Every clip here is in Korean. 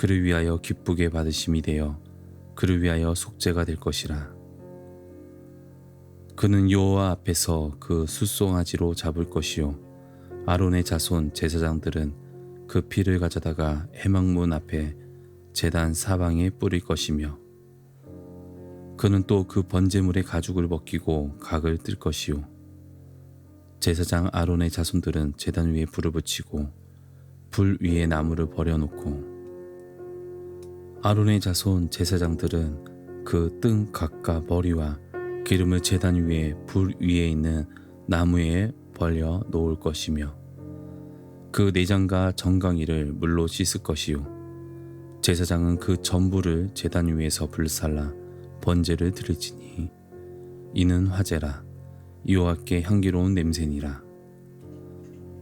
그를 위하여 기쁘게 받으심이 되어 그를 위하여 속죄가 될 것이라. 그는 여호와 앞에서 그 숫송아지로 잡을 것이요 아론의 자손 제사장들은 그 피를 가져다가 해막문 앞에 제단 사방에 뿌릴 것이며 그는 또 그 번제물의 가죽을 벗기고 각을 뜰 것이요 제사장 아론의 자손들은 제단 위에 불을 붙이고 불 위에 나무를 버려놓고 아론의 자손 제사장들은 그등 각과 머리와 기름을 제단 위에 불 위에 있는 나무에 벌려 놓을 것이며 그 내장과 정강이를 물로 씻을 것이요. 제사장은 그 전부를 제단 위에서 불살라 번제를 드릴지니 이는 화제라. 여호와께 향기로운 냄새니라.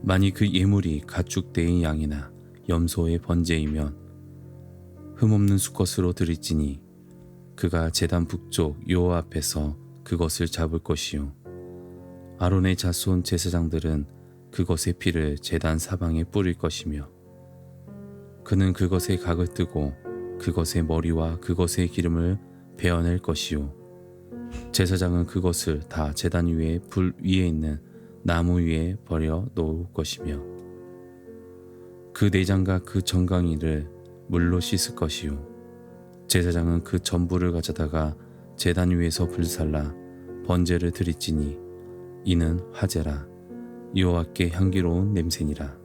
만일 그 예물이 가축대의 양이나 염소의 번제이면 흠없는 수컷으로 드릴지니 그가 제단 북쪽 여호와 앞에서 그것을 잡을 것이요. 아론의 자손 제사장들은 그것의 피를 제단 사방에 뿌릴 것이며 그는 그것의 각을 뜨고 그것의 머리와 그것의 기름을 베어낼 것이요. 제사장은 그것을 다 제단 위에 불 위에 있는 나무 위에 버려 놓을 것이며 그 내장과 그 정강이를 물로 씻을 것이요. 제사장은 그 전부를 가져다가 제단 위에서 불살라 번제를 드리지니 이는 화제라. 여호와께 향기로운 냄새니라.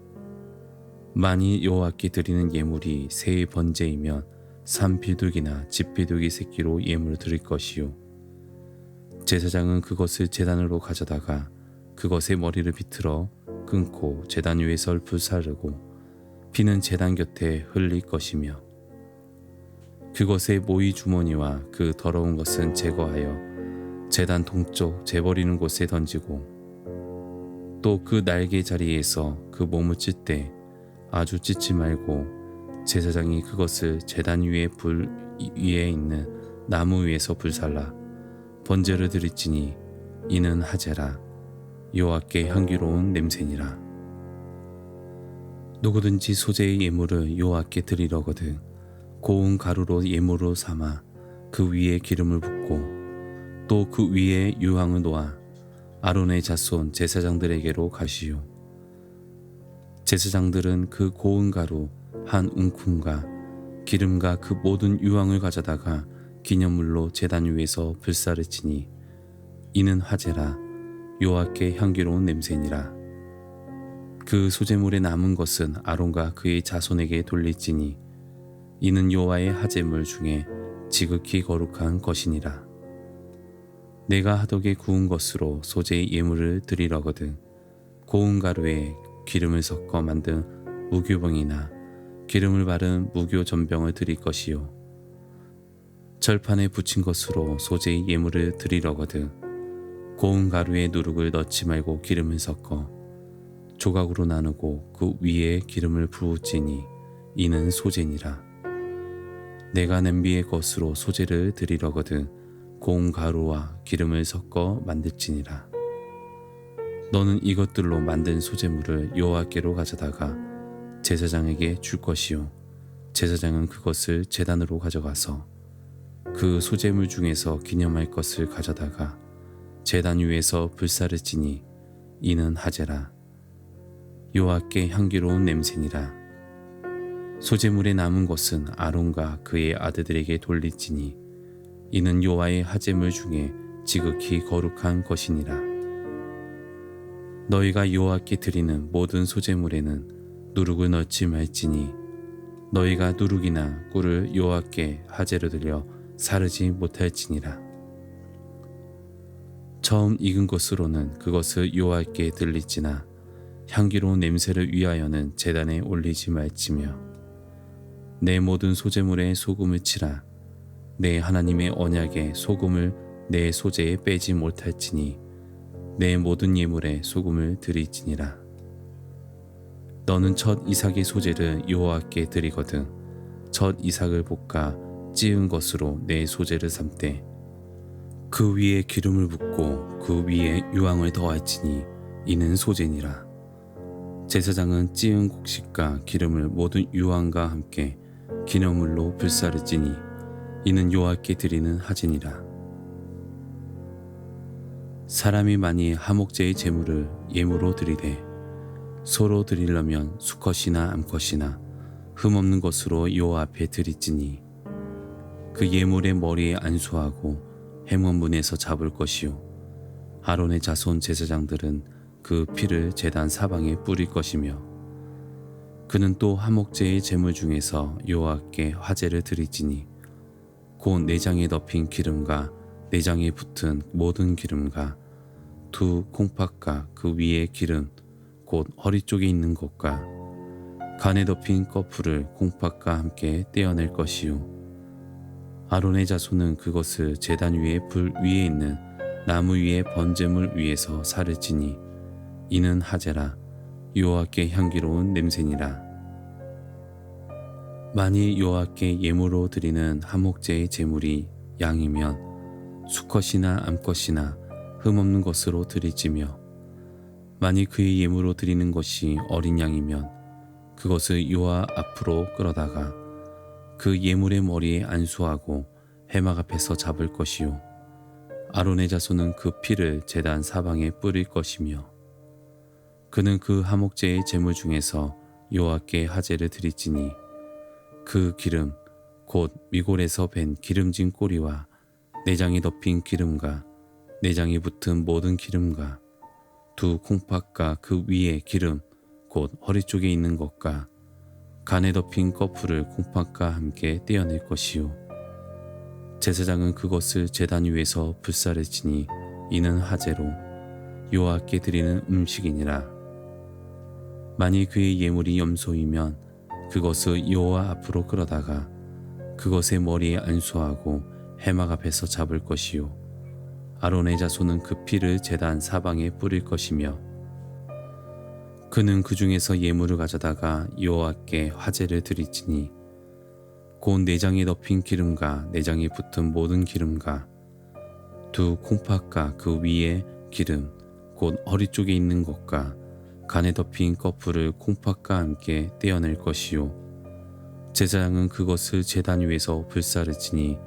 만일 여호와께 드리는 예물이 새의 번제이면 산비둘기나 집비둘기 새끼로 예물을 드릴 것이요. 제사장은 그것을 제단으로 가져다가 그것의 머리를 비틀어 끊고 제단 위에서 불사르고 피는 재단 곁에 흘릴 것이며 그것의 모이 주머니와 그 더러운 것은 제거하여 재단 동쪽 재버리는 곳에 던지고 또 그 날개 자리에서 그 몸을 찢 때 아주 찢지 말고 제사장이 그것을 재단 위에 불 위에 있는 나무 위에서 불살라 번제를 드릴지니 이는 하제라 여호와께 향기로운 냄새니라. 누구든지 소재의 예물을 여호와께 드리려거든 고운 가루로 예물로 삼아 그 위에 기름을 붓고 또 그 위에 유황을 놓아 아론의 자손 제사장들에게로 가시오. 제사장들은 그 고운 가루 한 웅큼과 기름과 그 모든 유황을 가져다가 기념물로 제단 위에서 불사를 치니 이는 화제라 여호와께 향기로운 냄새니라. 그 소재물에 남은 것은 아론과 그의 자손에게 돌릴지니 이는 여호와의 하제물 중에 지극히 거룩한 것이니라. 내가 하덕에 구운 것으로 소재의 예물을 드리려거든 고운 가루에 기름을 섞어 만든 무교병이나 기름을 바른 무교 전병을 드릴 것이요 절판에 붙인 것으로 소재의 예물을 드리려거든 고운 가루에 누룩을 넣지 말고 기름을 섞어 조각으로 나누고 그 위에 기름을 부으지니 이는 소재니라. 내가 냄비의 것으로 소재를 드리려거든 고운 가루와 기름을 섞어 만들지니라. 너는 이것들로 만든 소재물을 여호와께로 가져다가 제사장에게 줄 것이요 제사장은 그것을 제단으로 가져가서 그 소재물 중에서 기념할 것을 가져다가 제단 위에서 불사를 지니 이는 하제라 여호와께 향기로운 냄새니라. 소재물에 남은 것은 아론과 그의 아들들에게 돌리지니 이는 여호와의 하재물 중에 지극히 거룩한 것이니라. 너희가 여호와께 드리는 모든 소재물에는 누룩을 넣지 말지니 너희가 누룩이나 꿀을 여호와께 하재로 들려 사르지 못할지니라. 처음 익은 것으로는 그것을 여호와께 들리지나 향기로운 냄새를 위하여는 재단에 올리지 말지며 내 모든 소재물에 소금을 치라 내 하나님의 언약에 소금을 내 소재에 빼지 못할지니 내 모든 예물에 소금을 드리지니라. 너는 첫 이삭의 소재를 여호와께 드리거든 첫 이삭을 볶아 찌은 것으로 내 소재를 삼되 그 위에 기름을 붓고 그 위에 유황을 더할지니 이는 소재니라 제사장은 찌은 곡식과 기름을 모든 유황과 함께 기념물로 불사를 찌니 이는 여호와께 드리는 하진이라. 사람이 많이 하목제의 제물을 예물로 드리되 소로 드리려면 수컷이나 암컷이나 흠없는 것으로 여호와 앞에 드리지니 그 예물의 머리에 안수하고 해먼문에서 잡을 것이요. 아론의 자손 제사장들은 그 피를 제단 사방에 뿌릴 것이며 그는 또 하목제의 제물 중에서 여호와께 화제를 드리지니 곧 내장에 덮인 기름과 내장에 붙은 모든 기름과 두 콩팥과 그 위에 기름 곧 허리 쪽에 있는 것과 간에 덮인 꺼풀을 콩팥과 함께 떼어낼 것이요. 아론의 자손은 그것을 제단 위에 불 위에 있는 나무 위에 번제물 위에서 살을 찌니 이는 하제라. 여호와께 향기로운 냄새니라. 만일 여호와께 예물로 드리는 하목제의 제물이 양이면 수컷이나 암컷이나 흠없는 것으로 드리지며 만일 그의 예물로 드리는 것이 어린 양이면 그것을 여호와 앞으로 끌어다가 그 예물의 머리에 안수하고 해막 앞에서 잡을 것이요. 아론의 자손은 그 피를 제단 사방에 뿌릴 것이며 그는 그 하목제의 제물 중에서 여호와께 하제를 드리지니 그 기름 곧 미골에서 밴 기름진 꼬리와 내장에 덮인 기름과 내장에 붙은 모든 기름과 두 콩팥과 그 위에 기름 곧 허리 쪽에 있는 것과 간에 덮인 꺼풀을 콩팥과 함께 떼어낼 것이요. 제사장은 그것을 제단 위에서 불사를 지니 이는 하제로 여호와께 드리는 음식이니라 만일 그의 예물이 염소이면 그것을 여호와 앞으로 끌어다가 그것의 머리에 안수하고 해막 앞에서 잡을 것이요. 아론의 자손은 그 피를 제단 사방에 뿌릴 것이며 그는 그 중에서 예물을 가져다가 여호와께 화제를 드리지니 곧 내장에 덮인 기름과 내장에 붙은 모든 기름과 두 콩팥과 그 위에 기름 곧 허리 쪽에 있는 것과 간에 덮인 꺼풀을 콩팥과 함께 떼어낼 것이요. 제사장은 그것을 제단 위에서 불사를 지니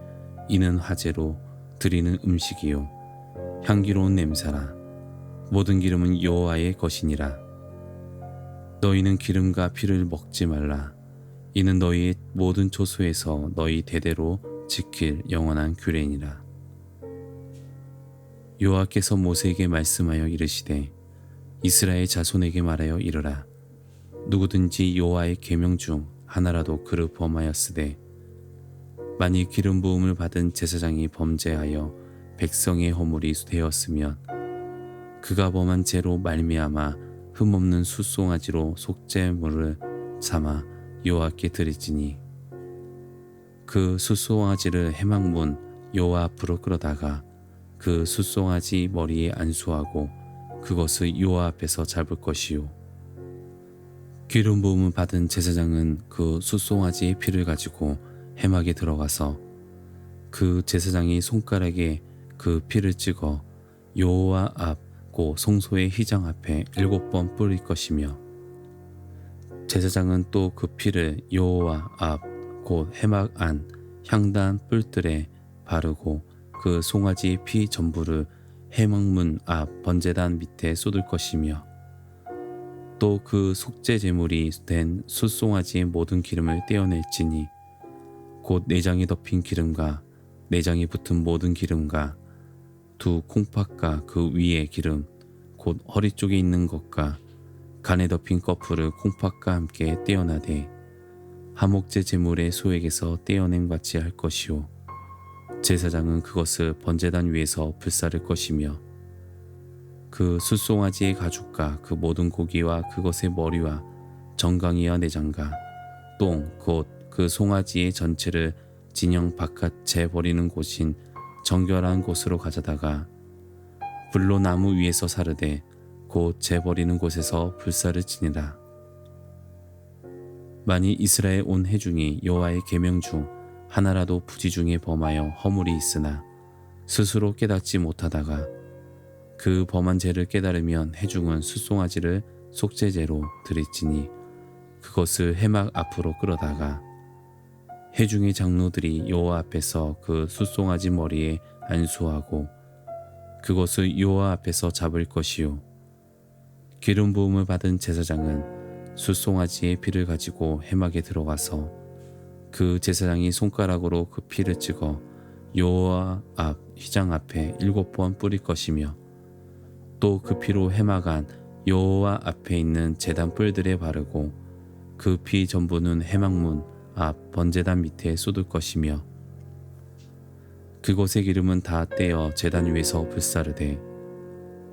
이는 화제로 드리는 음식이요. 향기로운 냄새라. 모든 기름은 여호와의 것이니라. 너희는 기름과 피를 먹지 말라. 이는 너희의 모든 조소에서 너희 대대로 지킬 영원한 규례니라. 여호와께서 모세에게 말씀하여 이르시되 이스라엘 자손에게 말하여 이르라. 누구든지 여호와의 계명 중 하나라도 그를 범하였으되 만일 기름 부음을 받은 제사장이 범죄하여 백성의 허물이 되었으면 그가 범한 죄로 말미암아 흠없는 숫송아지로 속죄물을 삼아 여호와께 드리지니 그 숫송아지를 해망문 여호와 앞으로 끌어다가 그 숫송아지 머리에 안수하고 그것을 여호와 앞에서 잡을 것이요. 기름 부음을 받은 제사장은 그 숫송아지의 피를 가지고 해막에 들어가서 그 제사장이 손가락에 그 피를 찍어 여호와 앞고 성소의 휘장 앞에 일곱 번 뿌릴 것이며 제사장은 또 그 피를 여호와 앞 곧 해막 안 향단 뿔들에 바르고 그 송아지 피 전부를 해막문 앞 번제단 밑에 쏟을 것이며 또 그 속죄 제물이 된 숫송아지의 모든 기름을 떼어낼지니 곧 내장에 덮인 기름과 내장에 붙은 모든 기름과 두 콩팥과 그 위에 기름 곧 허리 쪽에 있는 것과 간에 덮인 꺼풀을 콩팥과 함께 떼어나되 하목제 제물의 소에게서 떼어낸 같이 할 것이요 제사장은 그것을 번제단 위에서 불사를 것이며 그 숫송아지의 가죽과 그 모든 고기와 그것의 머리와 정강이와 내장과 똥 곧 그 송아지의 전체를 진영 바깥 재버리는 곳인 정결한 곳으로 가져다가 불로 나무 위에서 사르되 곧 재버리는 곳에서 불사를 지니라. 만일 이스라엘 온 해중이 여호와의 계명 중 하나라도 부지 중에 범하여 허물이 있으나 스스로 깨닫지 못하다가 그 범한 죄를 깨달으면 해중은 숫송아지를 속죄제로 드릴지니 그것을 해막 앞으로 끌어다가 해중의 장로들이 여호와 앞에서 그 숫송아지 머리에 안수하고 그것을 여호와 앞에서 잡을 것이요. 기름 부음을 받은 제사장은 숫송아지의 피를 가지고 해막에 들어가서 그 제사장이 손가락으로 그 피를 찍어 여호와 앞 휘장 앞에 일곱 번 뿌릴 것이며 또 그 피로 안 여호와 앞에 있는 제단 뿔들에 바르고 그 피 전부는 해막문 앞 번제단 밑에 쏟을 것이며 그곳의 기름은 다 떼어 제단 위에서 불사르되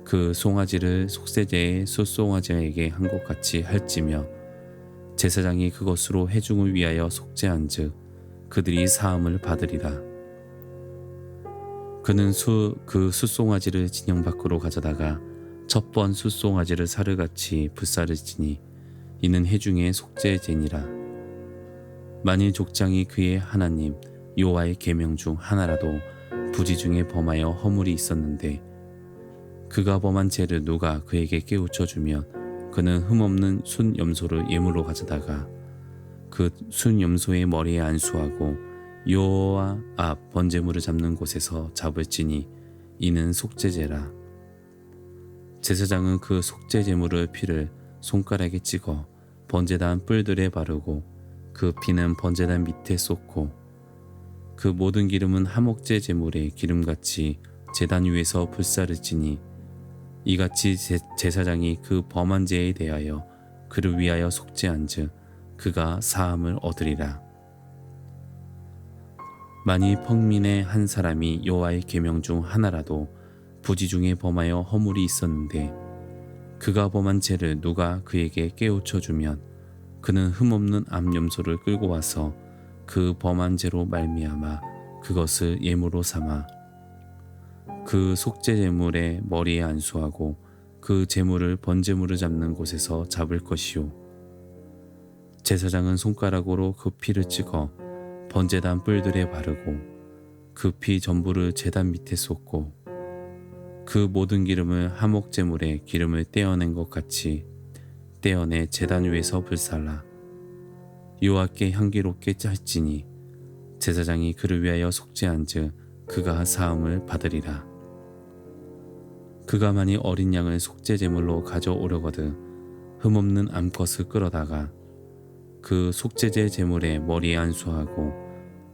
그 송아지를 속세제의 숫송아지에게 한 것 같이 할지며 제사장이 그것으로 해중을 위하여 속죄한즉 그들이 사함을 받으리라. 그는 수 그 숫송아지를 진영 밖으로 가져다가 첫번 숫송아지를 사르같이 불사르지니 이는 해중의 속죄제니라. 만일 족장이 그의 하나님 여호와의 계명 중 하나라도 부지 중에 범하여 허물이 있었는데 그가 범한 죄를 누가 그에게 깨우쳐 주면 그는 흠없는 순 염소를 예물로 가져다가 그 순 염소의 머리에 안수하고 여호와 앞 번제물을 잡는 곳에서 잡을지니 이는 속죄제라. 제사장은 그 속죄 제물의 피를 손가락에 찍어 번제단 뿔들에 바르고 그 피는 번제단 밑에 쏟고 그 모든 기름은 하목제 제물에 기름같이 제단 위에서 불사르지니 이같이 제, 제사장이 그 범한 죄에 대하여 그를 위하여 속죄한즉 그가 사함을 얻으리라. 만일 평민의 한 사람이 여호와의 계명 중 하나라도 부지 중에 범하여 허물이 있었는데 그가 범한 죄를 누가 그에게 깨우쳐 주면 그는 흠없는 암염소를 끌고 와서 그 범한 죄로 말미암아 그것을 예물로 삼아 그 속죄 제물의 머리에 안수하고 그 제물을 번제물을 잡는 곳에서 잡을 것이요. 제사장은 손가락으로 그 피를 찍어 번제단 뿔들에 바르고 그 피 전부를 제단 밑에 쏟고 그 모든 기름을 하목 제물에 기름을 떼어낸 것 같이 떼어내 제단 위에서 불살라. 여호와께 향기롭게 짤지니 제사장이 그를 위하여 속죄한즉 그가 사함을 받으리라. 그가 만이 어린 양을 속죄 제물로 가져오려거든 흠없는 암컷을 끌어다가 그 속죄제 제물에 머리에 안수하고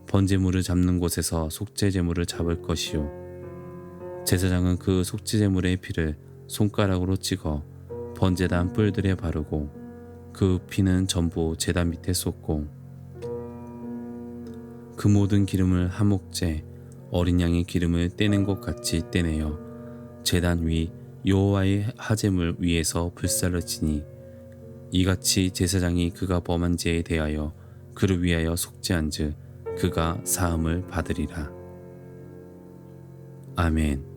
번제물을 잡는 곳에서 속죄 제물을 잡을 것이요. 제사장은 그 속죄 제물의 피를 손가락으로 찍어 번제단 뿔들에 바르고 그 피는 전부 제단 밑에 쏟고 그 모든 기름을 하목제 어린 양의 기름을 떼는 것 같이 떼내어 제단 위 여호와의 하제물 위에서 불살을 치니 이같이 제사장이 그가 범한 죄에 대하여 그를 위하여 속죄한즉 그가 사함을 받으리라. 아멘.